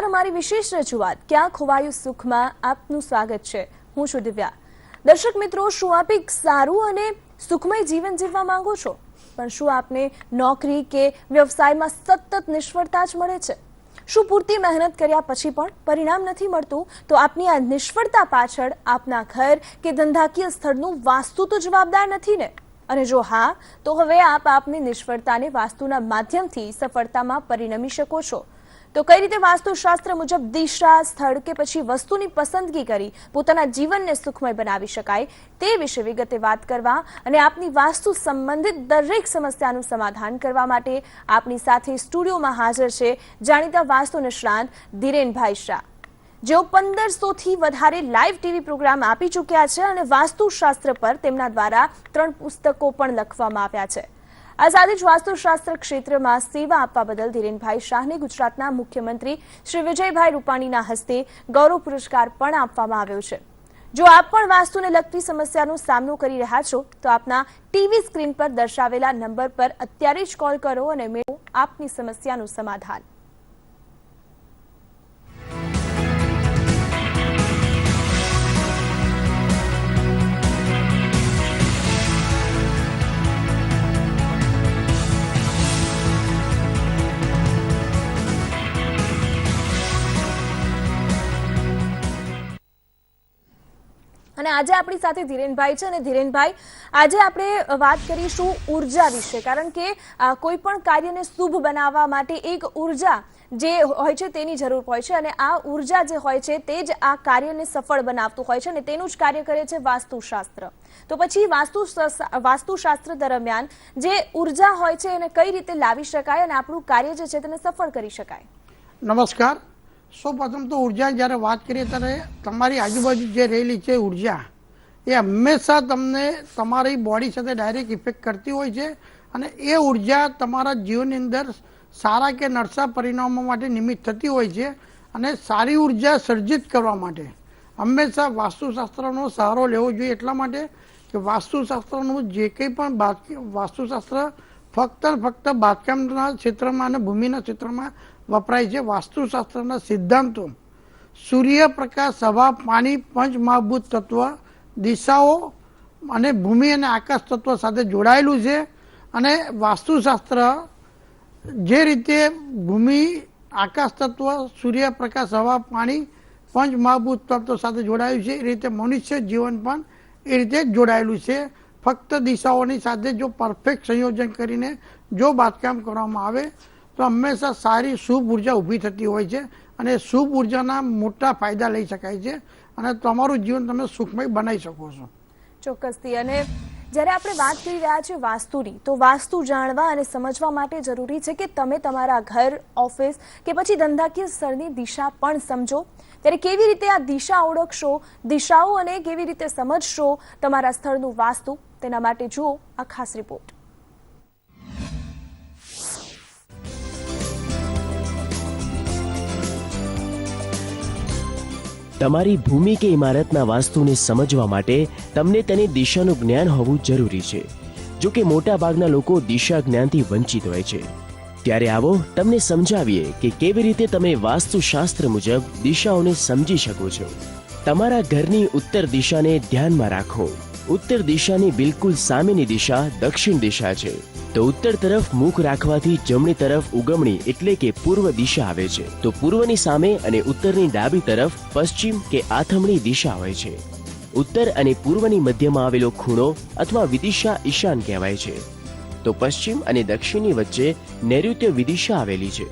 નમસ્કાર, અમારી વિશેષ રજૂઆત. ક્યાં ખોવાયું સુખમાં? આપનું સ્વાગત છે. હું છું દિવ્યા. દર્શક મિત્રો, શું આપ એક સારું અને સુખમય જીવન જીવવા માંગો છો? પણ શું આપને નોકરી કે વ્યવસાયમાં સતત નિષ્ફળતા જ મળે છે? શું પૂરતી મહેનત કર્યા પછી પણ પરિણામ નથી મળતું? તો આપની આ નિષ્ફળતા પાછળ આપના ઘર કે ધંધાકીય સ્થળનું વાસ્તુ તો જવાબદાર નથી ને? અને જો હા, તો હવે આપ આપની નિષ્ફળતાને વાસ્તુના માધ્યમથી સફળતામાં પરિણમી શકો છો. તો કઈ રીતે વાસ્તુશાસ્ત્ર મુજબ દિશા, સ્થળ કે પછી વસ્તુની પસંદગી કરી પોતાના જીવનને સુખમય બનાવી શકાય તે વિશે વિગતે વાત કરવા અને આપની વાસ્તુ સંબંધિત દરેક સમસ્યાનું સમાધાન કરવા માટે આપની સાથે સ્ટુડિયોમાં હાજર છે જાણીતા વાસ્તુ નિષ્ણાંત ધીરેનભાઈ શાહ. જેઓ પંદરસોથી વધારે લાઈવ ટીવી પ્રોગ્રામ આપી ચૂક્યા છે અને વાસ્તુશાસ્ત્ર પર તેમના દ્વારા ત્રણ પુસ્તકો પણ લખવામાં આવ્યા છે. આ જ વાસ્તુશાસ્ત્ર ક્ષેત્રમાં સેવા આપવા બદલ ધીરેનભાઈ શાહને ગુજરાતના મુખ્યમંત્રી શ્રી વિજયભાઈ રૂપાણીના હસ્તે ગૌરવ પુરસ્કાર પણ આપવામાં આવ્યો છે. જો આપ પણ વાસ્તુને લગતી સમસ્યાનો સામનો કરી રહ્યા છો, તો આપના ટીવી સ્ક્રીન પર દર્શાવેલા નંબર પર અત્યારે જ કોલ કરો અને મેળવો આપની સમસ્યાનું સમાધાન. આજે આપણી સાથે ધીરેનભાઈ છે અને ધીરેનભાઈ, આજે આપણે વાત કરીશું ઊર્જા વિશે, કારણ કે કોઈ પણ કાર્યને શુભ બનાવવા માટે એક ઊર્જા જે હોય છે તેની જરૂર હોય છે અને આ ઊર્જા જે હોય છે તે જ આ કાર્યને સફળ બનાવતું હોય છે અને તેનું જ કાર્ય કરે છે વાસ્તુશાસ્ત્ર. તો પછી વાસ્તુ વાસ્તુશાસ્ત્ર દરમિયાન જે ઊર્જા હોય છે એને કઈ રીતે લાવી શકાય અને આપણું કાર્ય જે છે તેને સફળ કરી શકાય? નમસ્કાર. સૌ પ્રથમ તો ઊર્જા જ્યારે વાત કરીએ ત્યારે તમારી આજુબાજુ જે રહેલી છે ઊર્જા, એ હંમેશા તમને તમારી બોડી સાથે ડાયરેક્ટ ઇફેક્ટ કરતી હોય છે અને એ ઊર્જા તમારા જીવનની અંદર સારા કે નરસા પરિણામો માટે નિમિત્ત થતી હોય છે અને સારી ઊર્જા સર્જિત કરવા માટે. હંમેશા વાસ્તુશાસ્ત્રનો સહારો લેવો જોઈએ એટલા માટે કે વાસ્તુશાસ્ત્રનું જે કંઈ પણ વાસ્તુશાસ્ત્ર ફક્ત ફક્ત બાંધકામના ક્ષેત્રમાં અને ભૂમિના ક્ષેત્રમાં વપરાય છે. વાસ્તુશાસ્ત્રના સિદ્ધાંતો. સૂર્યપ્રકાશ, હવા, પાણી, પંચ મહાભૂત તત્વ, દિશાઓ અને ભૂમિ અને આકાશ તત્વ સાથે જોડાયેલું છે. અને વાસ્તુશાસ્ત્ર જે રીતે ભૂમિ, આકાશ તત્વ, સૂર્યપ્રકાશ, હવા, પાણી, પંચ મહાભૂત તત્વ સાથે જોડાયું છે, એ રીતે મનુષ્ય જીવન પણ એ રીતે જોડાયેલું છે. ફક્ત દિશાઓની સાથે જો પરફેક્ટ સંયોજન કરીને જો બાંધકામ કરવામાં આવે તો હંમેશા સારી શુભ ઊર્જા ઊભી થતી હોય છે અને શુભ ઉર્જાના મોટા ફાયદા લઈ શકાય છે અને તમારું જીવન તમે સુખમય બનાવી શકો છો. ચોક્કસથી. અને જ્યારે આપણે વાત કરી રહ્યા છીએ વાસ્તુની, તો વાસ્તુ જાણવા અને સમજવા માટે જરૂરી છે કે તમે તમારા ઘર, ઓફિસ કે પછી ધંધાકીય સ્થળની દિશા પણ સમજો. ત્યારે કેવી રીતે આ દિશા ઓળખશો, દિશાઓ અને કેવી રીતે સમજશો તમારા સ્થળનું વાસ્તુ, તેના માટે જુઓ આ ખાસ રિપોર્ટ. તમારી ભૂમિ કે ઇમારતના વાસ્તુને સમજવા માટે તમને તેની દિશાનું જ્ઞાન હોવું જરૂરી છે. જો કે મોટાભાગના લોકો દિશા જ્ઞાનથી વંચિત હોય છે. ત્યારે આવો તમને સમજાવીએ કે કેવી રીતે તમે વાસ્તુશાસ્ત્ર મુજબ દિશાઓને સમજી શકો છો. તમારા ઘરની ઉત્તર દિશાને ધ્યાનમાં રાખો. ઉત્તર દિશાની બિલકુલ સામેની દિશા દક્ષિણ દિશા છે. તો ઉત્તર તરફ મુખ રાખવાથી જમણી તરફ ઉગમણી એટલે કે પૂર્વ દિશા આવે છે. તો પૂર્વની સામે અને ઉત્તરની ડાબી તરફ પશ્ચિમ કે આથમણી દિશા હોય છે. ઉત્તર અને પૂર્વની મધ્યમાં આવેલો ખૂણો અથવા વિદિશા ઈશાન કહેવાય છે. તો પશ્ચિમ અને દક્ષિણની વચ્ચે નૈઋત્ય વિદિશા આવેલી છે.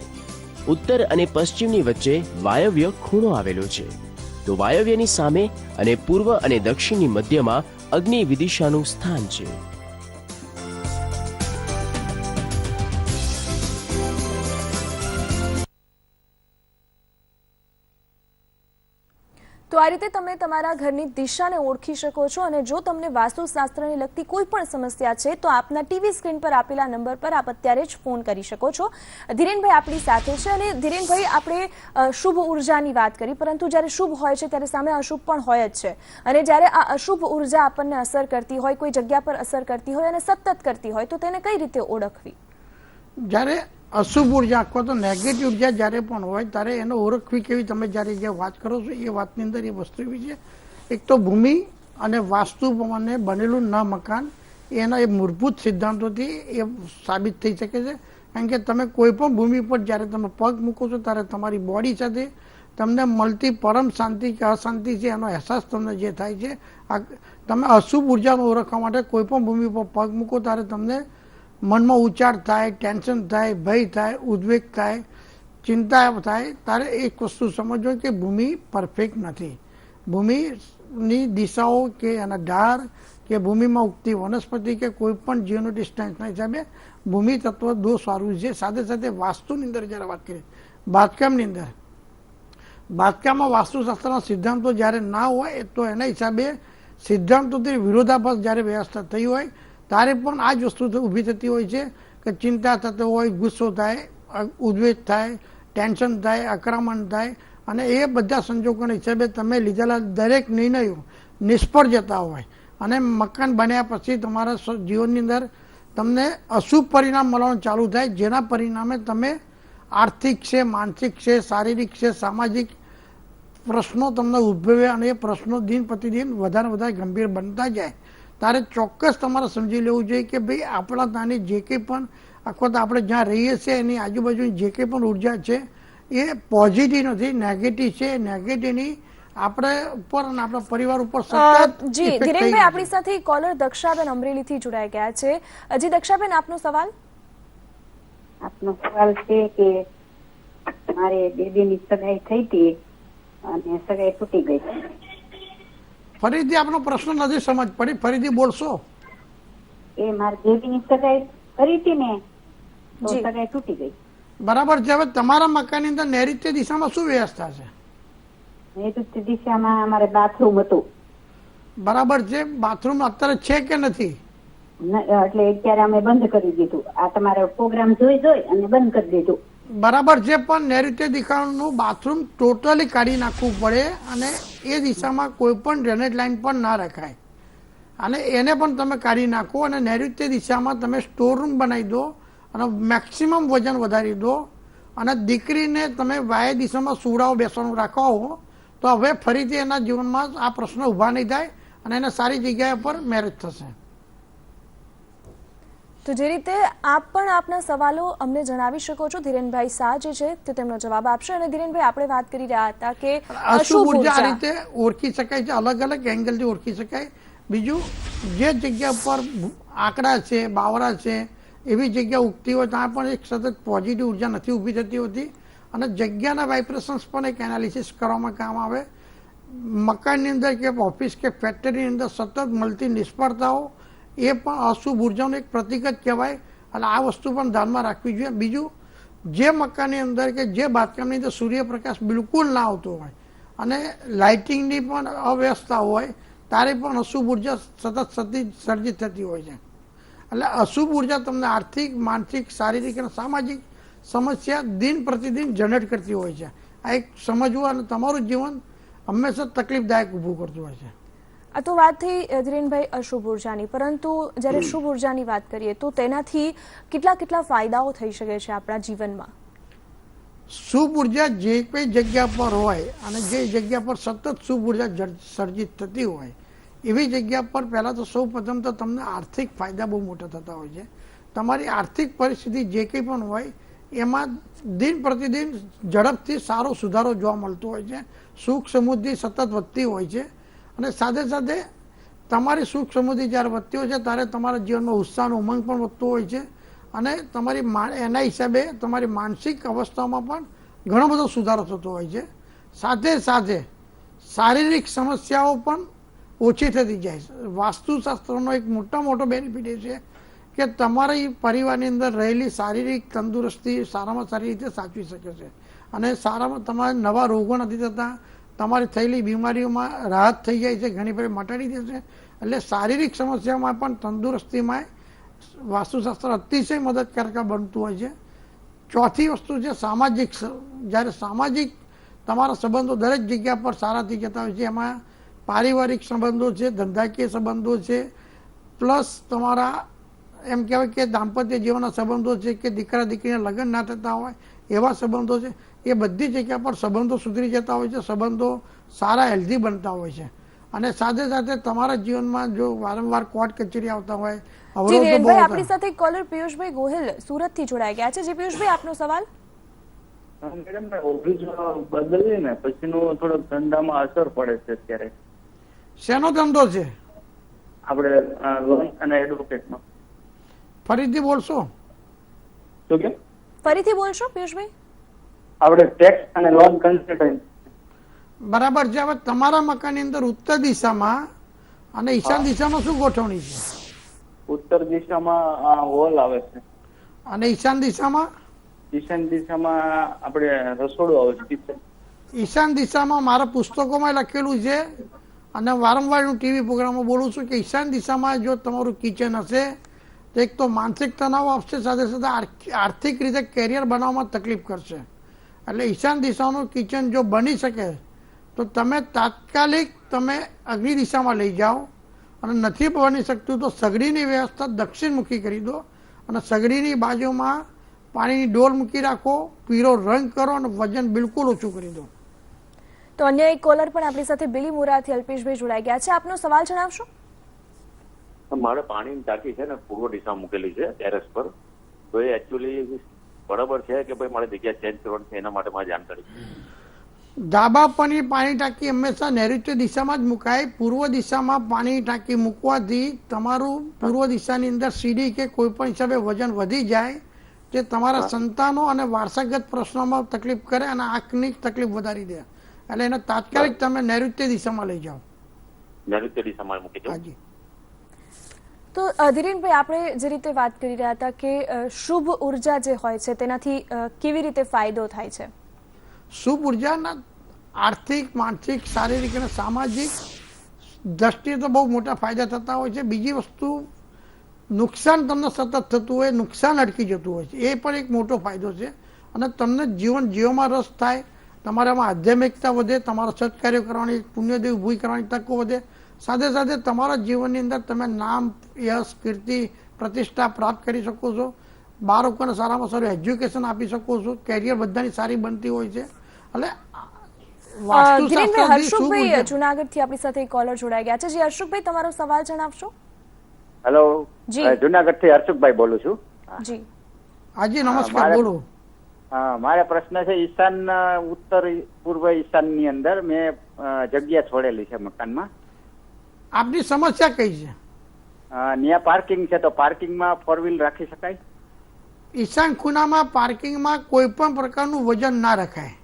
ઉત્તર અને પશ્ચિમની વચ્ચે વાયવ્ય ખૂણો આવેલો છે. તો વાયવ્યની સામે અને પૂર્વ અને દક્ષિણની મધ્યમાં અગ્નિ વિદિશાનું સ્થાન છે. આ રીતે તમે તમારા ઘરની દિશાને ઓળખી શકો છો અને જો તમને વાસ્તુશાસ્ત્રને લગતી કોઈ પણ સમસ્યા છે, તો આપના ટીવી સ્ક્રીન પર આપેલા નંબર પર આપ અત્યારે જ ફોન કરી શકો છો. ધીરેનભાઈ આપણી સાથે છે અને ધીરેનભાઈ, આપણે શુભ ઉર્જાની વાત કરી, પરંતુ જ્યારે શુભ હોય છે ત્યારે સામે અશુભ પણ હોય જ છે. અને જ્યારે આ અશુભ ઊર્જા આપણને અસર કરતી હોય, કોઈ જગ્યા પર અસર કરતી હોય અને સતત કરતી હોય, તો તેને કઈ રીતે ઓળખવી? જ્યારે અશુભ ઊર્જા અથવા તો નેગેટિવ ઊર્જા જ્યારે પણ હોય, ત્યારે એને ઓળખવી કેવી તમે જ્યારે જે વાત કરો છો, એ વાતની અંદર એ વસ્તુ એવી છે. એક તો ભૂમિ અને વાસ્તુ પ્રમાણે બનેલું ન મકાન, એના એ મૂળભૂત સિદ્ધાંતોથી એ સાબિત થઈ શકે છે. કારણ કે તમે કોઈ પણ ભૂમિ પર જ્યારે તમે પગ મૂકો છો, ત્યારે તમારી બોડી સાથે તમને મળતી પરમ શાંતિ કે અશાંતિ છે, એનો અહેસાસ તમને જે થાય છે, આ તમે અશુભ ઉર્જાને ઓળખવા માટે કોઈ પણ ભૂમિ પર પગ મૂકો, ત્યારે તમને મનમાં ઉચાર થાય, ટેન્શન થાય, ભય થાય, ઉદ્વેગ થાય, ચિંતા થાય ત્યારે એક વસ્તુ સમજો કે ભૂમિ પરફેક્ટ નથી. ભૂમિની દિશાઓ કે એના ઢાળ કે ભૂમિમાં ઉગતી વનસ્પતિ કે કોઈ પણ જીવનું ડિસ્ટન્સના હિસાબે ભૂમિ તત્વ દોષવાળું છે. સાથે સાથે વાસ્તુની અંદર જ્યારે વાત કરીએ. બાંધકામની અંદર. બાંધકામમાં વાસ્તુશાસ્ત્રના સિદ્ધાંતો જ્યારે ના હોય, તો એના હિસાબે સિદ્ધાંતોથી વિરોધાભાસ જ્યારે વ્યવસ્થા થઈ હોય ત્યારે પણ આ જ વસ્તુ ઊભી થતી હોય છે કે ચિંતા થતો હોય, ગુસ્સો થાય ઉદ્વેગ થાય, ટેન્શન થાય, આક્રમણ થાય અને એ બધા સંજોગોના હિસાબે તમે લીધેલા દરેક નિર્ણયો નિષ્ફળ જતા હોય અને મકાન બન્યા પછી તમારા જીવનની અંદર તમને અશુભ પરિણામ મળવાનું ચાલુ થાય, જેના પરિણામે તમે આર્થિક છે, માનસિક છે, શારીરિક છે, સામાજિક પ્રશ્નો તમને ઉદ્ભવે અને એ પ્રશ્નો દિન પ્રતિદિન વધારે વધારે ગંભીર બનતા જાય. ત્યારે ચોક્કસ તમારે સમજી લેવું જોઈએ કે ભાઈ આપણા ત્યાંની જે કંઈ પણ અથવા તો આપણે જ્યાં રહીએ છીએ એની આજુબાજુની જે કંઈ પણ ઊર્જા છે એ પોઝિટિવ નથી નેગેટિવ છે. નેગેટિવની આપણે ઉપર અને આપણા પરિવાર ઉપર સતત જી ધીરેનભાઈ આપણી સાથે કોલર દક્ષાબેન અમરેલીથી જોડાઈ ગયા છે. જી દક્ષાબેન આપનો સવાલ? આપનો સવાલ છે કે મારે બેબીની સગાઈ થઈ હતી અને સગાઈ તૂટી ગઈ. ફરીથી આપનો પ્રશ્ન નથી સમજ પડી ફરીથી બોલશો. એ મારી બેબીની સગાઈ કરી હતી ને સગાઈ તૂટી ગઈ. બરાબર છે હવે તમારા મકાનની અંદર નૈઋત્ય દિશામાં શું વ્યવસ્થા છે? નૈઋત્ય દિશામાં અમારે બાથરૂમ હતું. બરાબર છે બાથરૂમ અત્યારે છે કે નથી? એટલે અત્યારે અમે બંધ કરી દીધું. આ તમારો પ્રોગ્રામ જોઈ જોઈ અને બંધ કરી દીધું. બરાબર છે, પણ નૈઋત્ય દિશાનું બાથરૂમ ટોટલી કાઢી નાખવું પડે અને એ દિશામાં કોઈ પણ ડ્રેનેજ લાઇન પણ ના રખાય. અને એને પણ તમે કાઢી નાખો અને નૈઋત્ય દિશામાં તમે સ્ટોર રૂમ બનાવી દો અને મેક્સિમમ વજન વધારી દો. અને દીકરીને તમે વાય દિશામાં સુવડાઓ બેસવાનું રાખો તો હવે ફરીથી એના જીવનમાં આ પ્રશ્ન ઊભા નહીં થાય અને એને સારી જગ્યાએ પર મેરેજ થશે. તો જે રીતે આપ પણ આપના સવાલો અમને જણાવી શકો છો. ધીરેનભાઈ શાહ જે છે તે તેમનો જવાબ આપશે અને ધીરેનભાઈ આપણે વાત કરી રહ્યા હતા કે અશુભ ઊર્જા આ રીતે ઓળખી શકાય છે અલગ અલગ એંગલથી ઓળખી શકાય. બીજું જે જગ્યા પર આંકડા છે બાવરા છે એવી જગ્યા ઉગતી હોય ત્યાં પણ એક સતત પોઝિટિવ ઊર્જા નથી ઊભી થતી હોતી. અને જગ્યાના વાઇબ્રેશન્સ પણ એક એનાલિસિસ કરવામાં કામ આવે. મકાનની અંદર કે ઓફિસ કે ફેક્ટરીની અંદર સતત મળતી નિષ્ફળતાઓ એ પણ અશુભ ઉર્જાનું એક પ્રતિક જ કહેવાય. અને આ વસ્તુ પણ ધ્યાનમાં રાખવી જોઈએ. બીજું, જે મકાનની અંદર કે જે બાંધકામની અંદર સૂર્યપ્રકાશ બિલકુલ ના આવતો હોય અને લાઇટિંગની પણ અવ્યવસ્થા હોય ત્યારે પણ અશુભ ઊર્જા સતત સતી સર્જિત થતી હોય છે. એટલે અશુભ ઊર્જા તમને આર્થિક, માનસિક, શારીરિક અને સામાજિક સમસ્યા દિન પ્રતિદિન જનરેટ કરતી હોય છે. આ એક સમજવું અને તમારું જીવન હંમેશા તકલીફદાયક ઊભું કરતું હોય છે. આ તો વાત થઈ ધીરેનભાઈ, અશુભ ઉર્જાની. પરંતુ જ્યારે શુભ ઉર્જાની વાત કરીએ, તો તેનાથી કેટલા કેટલા ફાયદાઓ થઈ શકે છે આપણા જીવનમાં? શુભ ઊર્જા જે કોઈ જગ્યા પર હોય અને જે જગ્યા પર સતત શુભ ઊર્જા સર્જિત થતી હોય, એવી જગ્યા પર પહેલાં તો સૌ પ્રથમ તો તમને આર્થિક ફાયદા બહુ મોટા થતા હોય છે. તમારી આર્થિક પરિસ્થિતિ જે કંઈ પણ હોય, એમાં દિન પ્રતિદિન ઝડપથી સારો સુધારો જોવા મળતો હોય છે. સુખ સમૃદ્ધિ સતત વધતી હોય છે. અને સાથે સાથે તમારી સુખ સમૃદ્ધિ જ્યારે વધતી હોય છે, ત્યારે તમારા જીવનમાં ઉત્સાહનો ઉમંગ પણ વધતો હોય છે અને તમારી એના હિસાબે તમારી માનસિક અવસ્થામાં પણ ઘણો બધો સુધારો થતો હોય છે. સાથે સાથે શારીરિક સમસ્યાઓ પણ ઓછી થતી જાય છે. વાસ્તુશાસ્ત્રનો એક મોટા મોટો બેનિફિટ એ છે કે તમારી પરિવારની અંદર રહેલી શારીરિક તંદુરસ્તી સારામાં સારી રીતે સાચવી શકે છે. અને સારામાં તમારે નવા રોગો નથી થતા તમારી થયેલી બીમારીઓમાં રાહત થઈ જાય છે, ઘણી બધી મટાડી દેશે એટલે શારીરિક સમસ્યામાં પણ તંદુરસ્તીમાં વાસ્તુશાસ્ત્ર અતિશય મદદકારક બનતું હોય છે. ચોથી વસ્તુ છે સામાજિક જ્યારે સામાજિક તમારા સંબંધો દરેક જગ્યા પર સારા થઈ જતા હોય છે, એમાં પારિવારિક સંબંધો છે, ધંધાકીય સંબંધો છે, પ્લસ તમારા એમ કહેવાય કે દાંપત્ય જીવનના સંબંધો છે કે દીકરા દીકરીના લગ્ન ના થતા હોય, એવા સંબંધો છે. એ બધી જગ્યા પર સંબંધો સુધરી જતા હોય છે સંબંધો સારા હેલ્ધી બનતા હોય છે. અને સાથે સાથે તમારા જીવનમાં જો વારંવાર કોર્ટ કચેરી આવતા હોય અવરોધો આપણી સાથે કોલર પિયુષભાઈ ગોહિલ સુરતથી જોડાઈ ગયા છે. જી પિયુષભાઈ આપનો સવાલ? મેડમ ઓફિસ બદલી ને પછીનું થોડો ધંધામાં અસર પડે છે અત્યારે. શેનો ધંધો છે? આપણે લોન અને એડવોકેટનો ફરીથી બોલશો? તો કે? ફરીથી બોલશો પિયુષભાઈ? આપણે ટેક્સ અને લોન કન્સલ્ટન્ટ બરાબર છે હવે તમારા મકાનની અંદર ઉત્તર દિશામાં અને ઈશાન દિશામાં શું ગોઠવણી છે? ઉત્તર દિશામાં હોલ આવે છે. અને ઈશાન દિશામાં? ઈશાન દિશામાં આપણે રસોડું આવે છે કિચન ઈશાન દિશામાં મારા પુસ્તકોમાં લખેલું છે અને વારંવાર હું ટીવી પ્રોગ્રામમાં બોલું છું કે ઈશાન દિશામાં જો તમારું કિચન હશે તો એક તો માનસિક તણાવ આપશે સાથે સાથે આર્થ- આર્થિક રીતે કેરિયર બનાવવામાં તકલીફ કરશે. એટલે ઈશાન દિશાનું કિચન જો બની શકે તો તમે તાત્કાલિક તમે અગ્નિ દિશામાં લઈ જાઓ અને નથી બની શકતું તો સગડીની વ્યવસ્થા દક્ષિણમુખી કરી દો અને સગડીની બાજુમાં પાણીની ડોલ મૂકી રાખો પીળો રંગ કરો અને વજન બિલકુલ ઓછું કરી દો. તો અન્ય એક કોલર પણ આપણી સાથે બિલી મુરાથી અલ્પેશભાઈ જોડાઈ ગયા છે. આપનો સવાલ જણાવશો? મારે પાણીની ટાંકી છે ને પૂર્વ દિશા મૂકેલી છે ટેરેસ પર. તો એ એકચ્યુઅલી બરાબર છે કે ભાઈ મારી જગ્યા ચેન્જ કરવાની છે એના માટે મારે જાણકારી ધાબા પરની પાણી ટાંકી હંમેશા નૈઋત્ય દિશામાં જ મુકાય. પૂર્વ દિશામાં પાણીની ટાંકી મૂકવાથી તમારું પૂર્વ દિશાની અંદર સીડી કે કોઈ પણ હિસાબે વજન વધી જાય જે તમારા સંતાનો અને વારસાગત પ્રશ્નોમાં તકલીફ કરે અને આંખની તકલીફ વધારી દે. એટલે એને તાત્કાલિક તમે નૈઋત્ય દિશામાં લઈ જાઓ. નૈઋત્ય દિશામાં મૂકી દઉં હાજી. તો ધીરેનભાઈ, આપણે જે રીતે વાત કરી રહ્યા હતા કે શુભ ઊર્જા જે હોય છે, તેનાથી કેવી રીતે ફાયદો થાય છે? શુભ ઉર્જાના આર્થિક, માનસિક, શારીરિક અને સામાજિક દ્રષ્ટિએ તો બહુ મોટા ફાયદા થતા હોય છે. બીજી વસ્તુ, નુકસાન તમને સતત થતું હોય, નુકસાન અટકી જતું હોય છે. એ પણ એક મોટો ફાયદો છે. અને તમને જીવન જીવવામાં રસ થાય, તમારામાં આધ્યાત્મિકતા વધે, તમારા સત્કાર્યો કરવાની પુણ્યદેવ ભૂઈ કરવાની તકો વધે સાથે સાથે તમારા જીવનની અંદર તમે નામ યશ કીર્તિ પ્રતિષ્ઠા પ્રાપ્ત કરી શકો છો. બાળકોને સારામાં સારું એજ્યુકેશન આપી શકો છો. કેરિયર બધાની સારી બનતી હોય છે. એટલે ઉર્જા- જુનાગઢથી આપણી સાથે કોલર જોડાઈ ગયા છે. જી હર્ષુખભાઈ તમારો સવાલ જણાવશો? હેલો જી. જુનાગઢથી હર્ષુખભાઈ બોલું છું. જી. હાજી નમસ્કાર મારે- બોલો. હા, મારે પ્રશ્ન છે ઈશાન ઉત્તર પૂર્વ ઈશાનની અંદર મેં જગ્યા છોડેલી છે મકાનમાં. આપની સમસ્યા કઈ છે? ન્યા પાર્કિંગ છે તો પાર્કિંગમાં ફોર વ્હીલ રાખી શકાય? ઈશાન ખૂણામાં પાર્કિંગમાં કોઈ પણ પ્રકારનું વજન ના રખાય.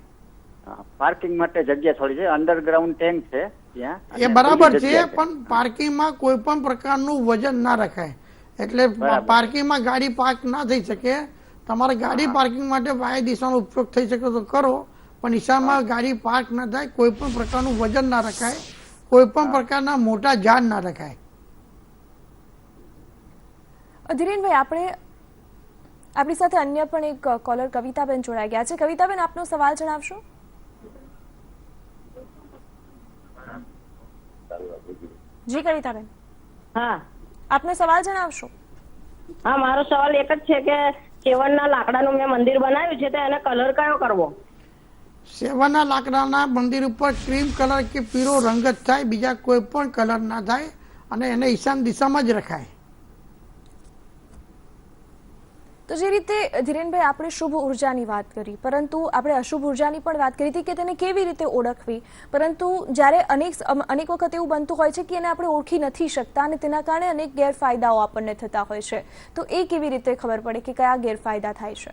પાર્કિંગ માટે જગ્યા થોડી છે. અંડરગ્રાઉન્ડ ટેન્ક છે ત્યાં. એ બરાબર છે પણ પાર્કિંગમાં કોઈ પણ પ્રકારનું વજન ના રખાય. એટલે પાર્કિંગમાં ગાડી પાર્ક ના થઈ શકે. તમારે ગાડી પાર્કિંગ માટે વાય દિશાનો ઉપયોગ થઈ શકે તો કરો. પણ ઈશાનમાં ગાડી પાર્ક ના થાય કોઈ પણ પ્રકારનું વજન ના રખાય. કોઈ પણ પ્રકારના મોટા જાન ના રખાય. ધીરેનભાઈ આપણે આપણી સાથે અન્ય પણ એક કોલર કવિતાબેન જોડાઈ ગયા છે. કવિતાબેન આપનો સવાલ જણાવશો? જી કવિતાબેન. હા. આપનો સવાલ જણાવશો? હા મારો સવાલ એક જ છે કે કેવડના લાકડાનું મેં મંદિર બનાવ્યું છે તો એને કલર કયો કરવો? સેવાના લાકડાના મંદિર ઉપર ક્રીમ કલર કે પીળો રંગ જ થાય, બીજા કોઈ પણ કલર ના થાય અને એને ઈશાન દિશામાં જ રખાય. તો જે રીતે ધીરેનભાઈ આપણે શુભ ઉર્જાની વાત કરી, પરંતુ આપણે અશુભ ઉર્જાની પણ વાત કરી હતી કે તેને કેવી રીતે ઓળખવી? પરંતુ જ્યારે અનેક અનેક વખત એવું બનતું હોય છે કે એને આપણે ઓળખી નથી શકતા અને તેના કારણે અનેક ગેરફાયદાઓ આપણને થતા હોય છે. તો એ કેવી રીતે ખબર પડે કે કયા ગેરફાયદા થાય છે?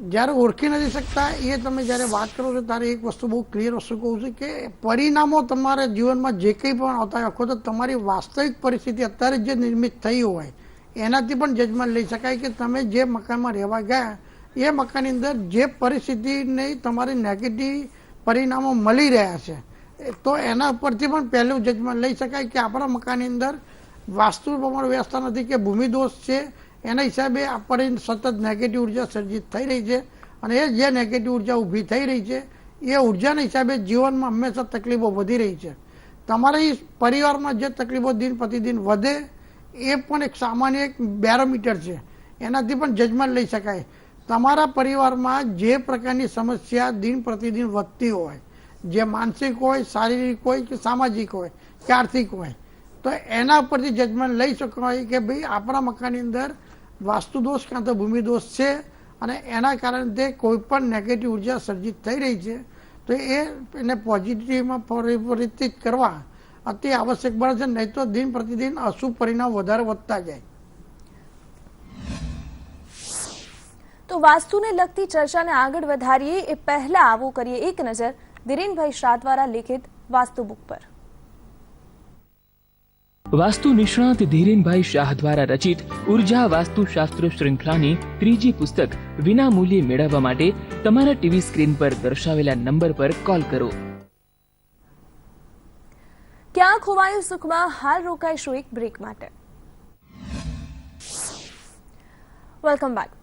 જ્યારે ઓળખી નથી શકતા, એ તમે જ્યારે વાત કરો છો, ત્યારે એક વસ્તુ બહુ ક્લિયર વસ્તુ કહું છું કે પરિણામો તમારા જીવનમાં જે કંઈ પણ આવતા આખો તો તમારી વાસ્તવિક પરિસ્થિતિ અત્યારે જે નિર્મિત થઈ હોય, એનાથી પણ જજમેન્ટ લઈ શકાય કે તમે જે મકાનમાં રહેવા ગયા, એ મકાનની અંદર જે પરિસ્થિતિને તમારી નેગેટિવ પરિણામો મળી રહ્યા છે તો એના ઉપરથી પણ પહેલું જજમેન્ટ લઈ શકાય કે આપણા મકાનની અંદર વાસ્તુ પ્રમાણ વ્યવસ્થા નથી કે ભૂમિદોષ છે એના હિસાબે આપણે સતત નેગેટિવ ઊર્જા સર્જિત થઈ રહી છે અને એ જે નેગેટિવ ઊર્જા ઊભી થઈ રહી છે, એ ઉર્જાના હિસાબે જીવનમાં હંમેશા તકલીફો વધી રહી છે. તમારી પરિવારમાં જે તકલીફો દિન પ્રતિદિન વધે, એ પણ એક સામાન્ય એક બેરોમીટર છે. એનાથી પણ જજમેન્ટ લઈ શકાય. તમારા પરિવારમાં જે પ્રકારની સમસ્યા દિન પ્રતિદિન વધતી હોય, જે માનસિક હોય, શારીરિક હોય કે સામાજિક હોય, કે આર્થિક હોય, તો એના પરથી જજમેન્ટ લઈ શકાય કે ભાઈ આપણા મકાનની અંદર વાસ્તુ દોષ કાં તો ભૂમિ દોષ છે અને એના કારણે કોઈ પણ નેગેટિવ ઊર્જા સર્જિત થઈ રહી છે, તો એ એને પોઝિટિવમાં પરિવર્તિત કરવા અતિ આવશ્યક બને છે, નહીં તો દિન પ્રતિદિન અશુભ પરિણામ વધારે વધતા જાય. તો વાસ્તુને લગતી ચર્ચાને આગળ વધારીએ, એ પહેલા આવું કરીએ. એક નજર ધીરેનભાઈ શાહ દ્વારા લિખિત વાસ્તુ બુક પર. વાસ્તુ નિષ્ણાત ધીરેનભાઈ શાહ દ્વારા રચિત ઊર્જા વાસ્તુશાસ્ત્ર શૃંખલાની ત્રીજી પુસ્તક વિના મૂલ્યે મેળવવા માટે તમારા ટીવી સ્ક્રીન પર દર્શાવેલા નંબર પર કોલ કરો. ક્યાં ખોવાયું સુખમાં હાલ રોકાઈશું એક બ્રેક માટે? વેલકમ બેક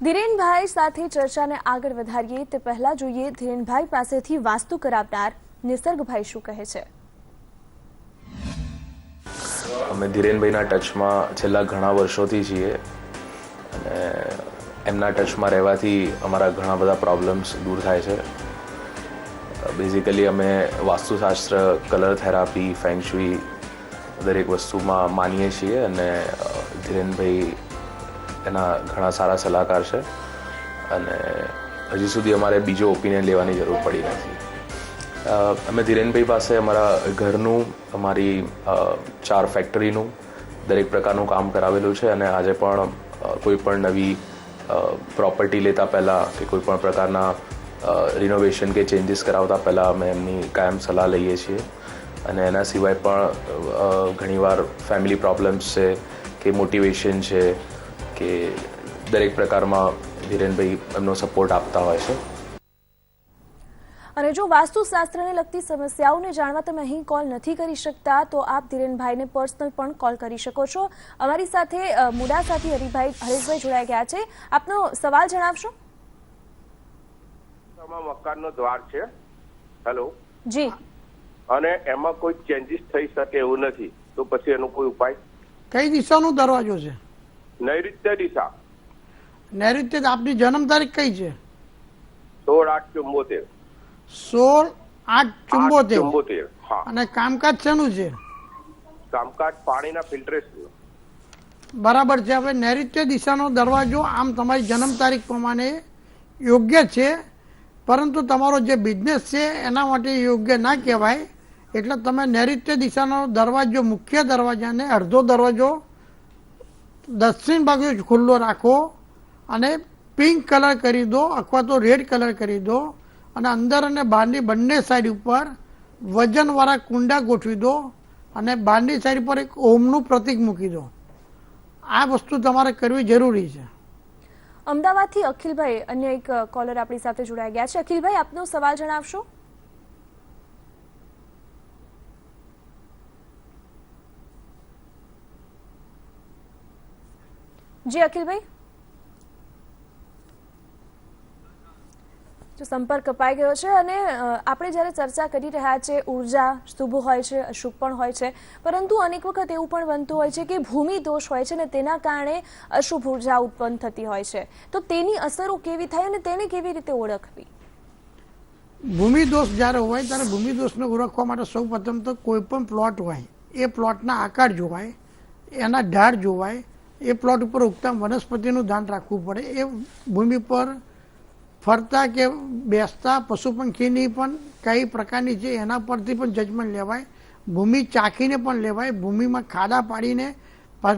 ધીરેનભાઈ સાથે ચર્ચાને આગળ વધારીએ તે પહેલા જોઈએ ધીરેનભાઈ પાસેથી વાસ્તુ કરાવનાર નિસર્ગભાઈ શું કહે છે? અમે ધીરેનભાઈના ટચમાં છેલ્લા ઘણા વર્ષોથી છીએ અને એમના ટચમાં રહેવાથી અમારા ઘણા બધા પ્રોબ્લેમ્સ દૂર થાય છે. બેઝિકલી અમે વાસ્તુશાસ્ત્ર કલર થેરાપી ફેંગશુઈ દરેક વસ્તુમાં માનીએ છીએ અને ધીરેનભાઈ એના ઘણા સારા સલાહકાર છે અને હજી સુધી અમારે બીજો ઓપિનિયન લેવાની જરૂર પડી નથી. અમે ધીરેનભાઈ પાસે અમારા ઘરનું, અમારી ચાર ફેક્ટરીનું દરેક પ્રકારનું કામ કરાવેલું છે અને આજે પણ કોઈ પણ નવી પ્રોપર્ટી લેતા પહેલાં કે કોઈ પણ પ્રકારના રિનોવેશન કે ચેન્જીસ કરાવતા પહેલાં અમે એમની કાયમ સલાહ લઈએ છીએ. અને એના સિવાય પણ ઘણીવાર ફેમિલી પ્રોબ્લેમ્સ છે કે મોટિવેશન છે કે દરેક પ્રકારમાં ધીરેનભાઈ એમનો સપોર્ટ આપતા હોય છે. અને જો વાસ્તુશાસ્ત્રને લગતી સમસ્યાઓને જાણવા તમે અહીં કોલ નથી કરી શકતા તો આપ ધીરેનભાઈને પર્સનલ પણ કોલ કરી શકો છો. અમારી સાથે મુડા મોડાસાથી હરિભાઈ હરેશભાઈ જોડાઈ ગયા છે. આપનો સવાલ જણાવશો? મકાનનો દ્વાર છે. હેલો જી. અને એમાં કોઈ ચેન્જીસ થઈ શકે એવું નથી. તો પછી એનો કોઈ ઉપાય? કઈ દિશાનો દરવાજો છે? નૈઋત્ય દિશા. નૈઋત્ય આપની જન્મ તારીખ કઈ છે? સોળ આઠ ચુંબોતેર સોળ આઠ ચુંબોતેર. અને કામકાજ શેનું છે? કામકાજ પાણીના ફિલ્ટરેશન બરાબર છે. હવે નૈઋત્ય દિશાનો દરવાજો આમ તમારી જન્મ તારીખ પ્રમાણે યોગ્ય છે પરંતુ તમારો જે બિઝનેસ છે એના માટે યોગ્ય ના કહેવાય. એટલે તમે નૈઋત્ય દિશાનો દરવાજો મુખ્ય દરવાજાને અડધો દરવાજો દક્ષિણ બાજુ ખુલ્લો રાખો અને પિંક કલર કરી દો અથવા તો રેડ કલર કરી દો. અને અંદર અને બહારની બંને સાઈડ ઉપર વજનવાળા કુંડા ગોઠવી દો અને બહારની સાઈડ પર એક ઓમનું પ્રતીક મૂકી દો. આ વસ્તુ તમારે કરવી જરૂરી છે. અમદાવાદથી અખિલભાઈ અન્ય એક કોલર આપણી સાથે જોડાઈ ગયા છે. અખિલભાઈ, આપનો સવાલ જણાવશો? જી, અખિલભાઈ? સંપર્ક કપાઈ ગયો છે અને આપણે જ્યારે ચર્ચા કરી રહ્યા છે, ઊર્જા શુભ હોય છે, અશુભ પણ હોય છે, પરંતુ અનેક વખત એવું પણ બનતું હોય છે કે ભૂમિ દોષ હોય છે અને તેના કારણે અશુભ ઊર્જા ઉત્પન્ન થતી હોય છે. તો તેની અસરો કેવી થાય અને તેને કેવી રીતે ઓળખવી? ભૂમિ દોષ જ્યારે હોય ત્યારે ભૂમિ દોષને ઓળખવા માટે સૌ પ્રથમ તો કોઈ પણ પ્લોટ હોય, એ પ્લોટના આકાર જોવાય, એના ઢાળ જોવાય, એ પ્લોટ ઉપર ઉગતા વનસ્પતિનું ધ્યાન રાખવું પડે, એ ભૂમિ પર ફરતા કે બેસતા પશુ પંખીની પણ કઈ પ્રકારની છે એના પરથી પણ જજમેન્ટ લેવાય. ભૂમિ ચાખીને પણ લેવાય. ભૂમિમાં ખાડા પાડીને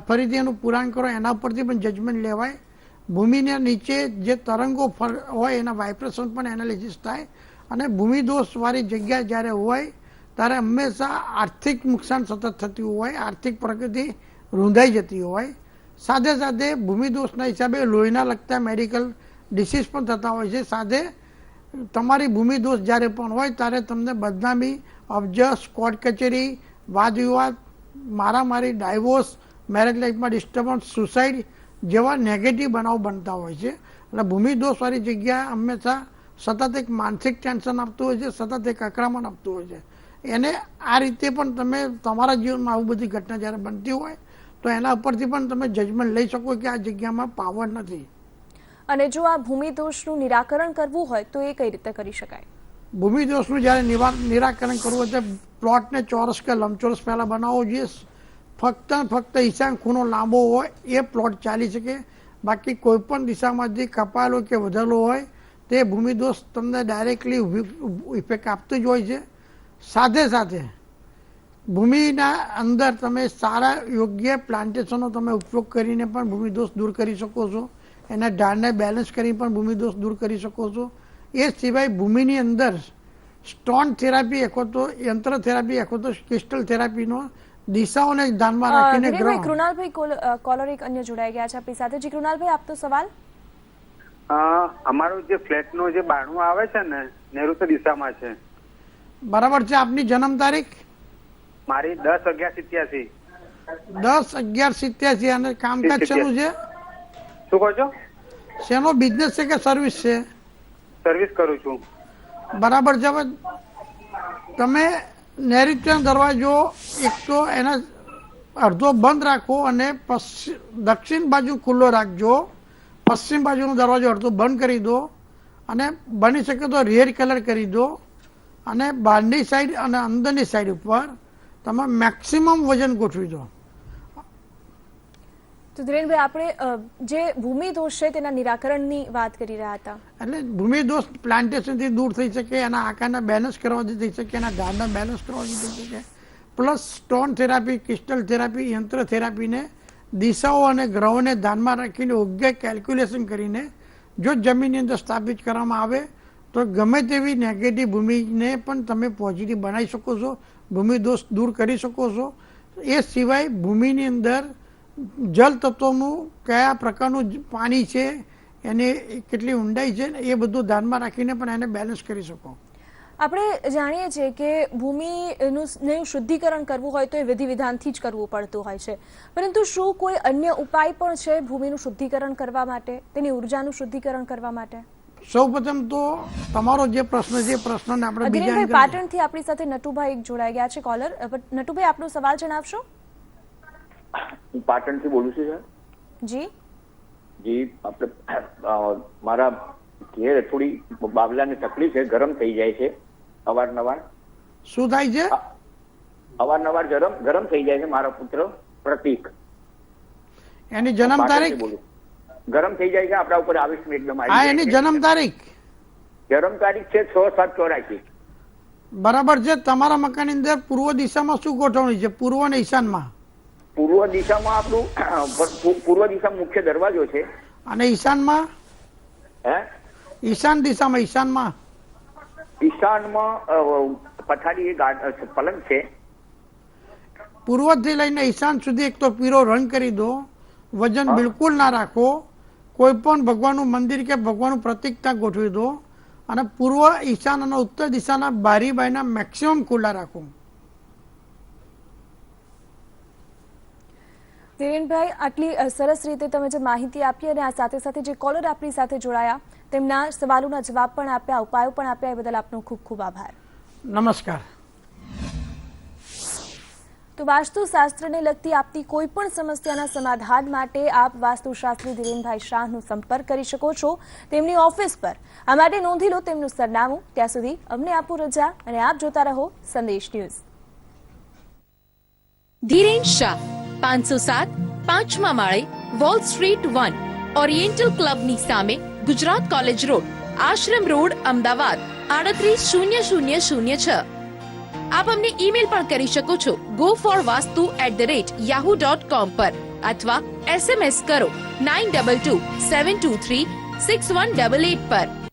ફરીથી એનું પુરાણ કરો, એના પરથી પણ જજમેન્ટ લેવાય. ભૂમિને નીચે જે તરંગો ફર, હોય એના વાઇબ્રેશન પણ એનાલિસિસ થાય. અને ભૂમિ દોષવાળી જગ્યા જ્યારે હોય, ત્યારે હંમેશા આર્થિક નુકસાન સતત થતું હોય, આર્થિક પ્રગતિ રૂંધાઈ જતી હોય. સાથે સાથે ભૂમિ દોષના હિસાબે લોહીના લગતા મેડિકલ ડિસીઝ પણ થતા હોય છે. સાથે તમારી ભૂમિ દોષ જ્યારે પણ હોય ત્યારે તમને બદનામી, અબજસ કોર્ટ કચેરી વાદ વિવાદ મારામારી ડાયવોર્સ મેરેજ લાઈફમાં ડિસ્ટર્બન્સ સુસાઇડ જેવા નેગેટિવ બનાવ બનતા હોય છે. એટલે ભૂમિ દોષવાળી જગ્યા હંમેશા સતત એક માનસિક ટેન્શન આપતું હોય છે, સતત એક આક્રમણ આપતું હોય છે. એને આ રીતે પણ તમે તમારા જીવનમાં આવું બધી ઘટના જ્યારે બનતી હોય, તો એના ઉપરથી પણ તમે જજમેન્ટ લઈ શકો કે આ જગ્યામાં પાવર નથી. અને જો આ ભૂમિદોષનું નિરાકરણ કરવું હોય, તો એ કઈ રીતે કરી શકાય? ભૂમિદોષનું જ્યારે નિરાકરણ કરવું હોય, તો પ્લોટને ચોરસ કે લંબચોરસ પહેલાં બનાવવો જોઈએ. ફક્ત ફક્ત ઈશાન ખૂણો લાંબો હોય, એ પ્લોટ ચાલી શકે. બાકી કોઈ પણ દિશામાંથી કપાયેલો કે વધેલો હોય, તે ભૂમિદોષ તમને ડાયરેક્ટલી ઇફેક્ટ આપતું જ હોય છે. સાથે સાથે, ભૂમિના અંદર તમે સારા યોગ્ય પ્લાન્ટેશનનો તમે ઉપયોગ કરીને પણ ભૂમિદોષ દૂર કરી શકો છો. એના ઢાળને બેલેન્સ કરી પણ ભૂમિ દોષ દૂર કરી શકો છો. એ સિવાય ભૂમિની અંદર સ્ટોન થેરાપી એકો તો યંત્ર થેરાપી એકો તો ક્રિસ્ટલ થેરાપીનો દિશાઓને ધ્યાનમાં રાખીને ગ્રહ કૃણાલભાઈ કોલર એક અન્ય જોડાઈ ગયા છે આપણી સાથે. જી કૃણાલભાઈ આપતો સવાલ? અમારો અમારું જે ફ્લેટનો જે બાણું આવે છે ને નેઋત્ય દિશામાં છે. બરાબર છે આપની જન્મ તારીખ? મારી દસ અગિયાર સિત્યાસી. દસ અગિયાર સિત્યાસી અને કામકાજ ચાલુ છે? શું કહો છો? શેનો બિઝનેસ છે કે સર્વિસ છે? સર્વિસ કરું છું. બરાબર છે તમે નૈઋત્ય દરવાજો એક તો એના અડધો બંધ રાખો અને પશ્ચિમ દક્ષિણ બાજુ ખુલ્લો રાખજો. પશ્ચિમ બાજુનો દરવાજો અડધો બંધ કરી દો અને બની શકે તો રેડ કલર કરી દો અને બહારની સાઈડ અને અંદરની સાઈડ ઉપર તમે મેક્સિમમ વજન ગોઠવી દો. તો ધીરેનભાઈ, આપણે જે ભૂમિદોષ છે તેના નિરાકરણની વાત કરી રહ્યા હતા. એટલે ભૂમિદોષ પ્લાન્ટેશનથી દૂર થઈ શકે, એના આકારના બેલેન્સ કરવાથી થઈ શકે, એના ઝાડના બેલેન્સ કરવાથી થઈ શકે. Plus stone therapy crystal therapy યંત્ર થેરાપીને દિશાઓ અને ગ્રહોને ધ્યાનમાં રાખીને યોગ્ય કેલ્ક્યુલેશન કરીને જો જમીનની અંદર સ્થાપિત કરવામાં આવે, તો ગમે તેવી નેગેટિવ ભૂમિને પણ તમે પોઝિટિવ બનાવી શકો છો ભૂમિદોષ દૂર કરી શકો છો. એ સિવાય ભૂમિની અંદર જલ તત્વોનું કયા પ્રકારનું પાણી છે એની કેટલી ઊંડાઈ છે એ બધું ધ્યાનમાં રાખીને પણ એને બેલેન્સ કરી શકો. આપણે જાણીએ છીએ કે ભૂમિનું શુદ્ધિકરણ કરવું હોય તો એ વિધિ વિધાનથી જ કરવું પડતું હોય છે. પરંતુ શું કોઈ અન્ય ઉપાય પણ છે ભૂમિનું શુદ્ધિકરણ કરવા માટે તેની ઉર્જાનું શુદ્ધિકરણ કરવા માટે? સૌ પ્રથમ તો તમારો જે પ્રશ્ન છે પ્રશ્ન પ્રશ્નને આપણે પાટણથી આપણી સાથે નટુભાઈ એક જોડાઈ ગયા છે કોલર નટુભાઈ આપનો સવાલ જણાવશો? હું પાટણથી બોલું છું સર જી. જી આપણે મારા ઘેર થોડી બાબલાની તકલીફ છે ગરમ થઈ જાય છે અવારનવાર. શું થાય છે? અવારનવાર ગરમ ગરમ થઈ જાય છે મારો પુત્ર પ્રતીક. એની જન્મ તારીખ? બોલું. ગરમ થઈ જાય છે આપણા ઉપર આવિષ્ટ એકદમ આવી હા એની જન્મ તારીખ? જન્મ તારીખ છે છ સાત ચોરાશી. બરાબર છે તમારા મકાનની અંદર પૂર્વ દિશામાં શું ગોઠવણી છે? પૂર્વ અને ઈશાનમાં? પૂર્વ દિશામાં આપણું પૂર્વ દિશા મુખ્ય દરવાજો છે. અને ઈશાનમાં? હે? ઈશાન દિશામાં ઈશાનમાં? ઈશાનમાં પથારી પલંગ છે. પૂર્વથી લઈને ઈશાન સુધી એક તો પીરો રંગ કરી દો. વજન બિલકુલ ના રાખો. કોઈ પણ ભગવાનનું મંદિર કે ભગવાનનું પ્રતિક ત્યાં ગોઠવી દો. અને પૂર્વ ઈશાન અને ઉત્તર દિશાના બારી બારીના મેક્સિમમ ખુલ્લા રાખો. ધીરેનભાઈ આટલી સરસ રીતે તમે જે માહિતી આપી અને આ સાથે સાથે જે કોલર આપણી સાથે જોડાયા તેમના સવાલોના જવાબ પણ આપ્યા ઉપાયો પણ આપ્યા એ બદલ આપનો ખૂબ ખૂબ આભાર. નમસ્કાર. તો વાસ્તુશાસ્ત્રને લગતી આપતી કોઈ પણ સમસ્યાના સમાધાન માટે આપ વાસ્તુશાસ્ત્રી ધીરેનભાઈ શાહનો સંપર્ક કરી શકો છો તેમની ઓફિસ પર. આ માટે નોંધી લો તેમનું સરનામું. ત્યાં સુધી અમને આપો રજા અને આપ જોતા રહો સંદેશ ન્યૂઝ. ધીરેન શાહ પાંચસો સાત, પાંચમા માળે વોલ સ્ટ્રીટ વન ઓરિએન્ટલ ક્લબની સામે Gujarat college road, Ashram road, Ahmedabad, આડત્રીસ શૂન્ય શૂન્ય શૂન્ય છ. આપ અમને ઈમેલ પણ કરી શકો છો go for vastu at the rate Yahoo dot com પર અથવા એસએમએસ કરો nine double two seven two three six one double eight પર.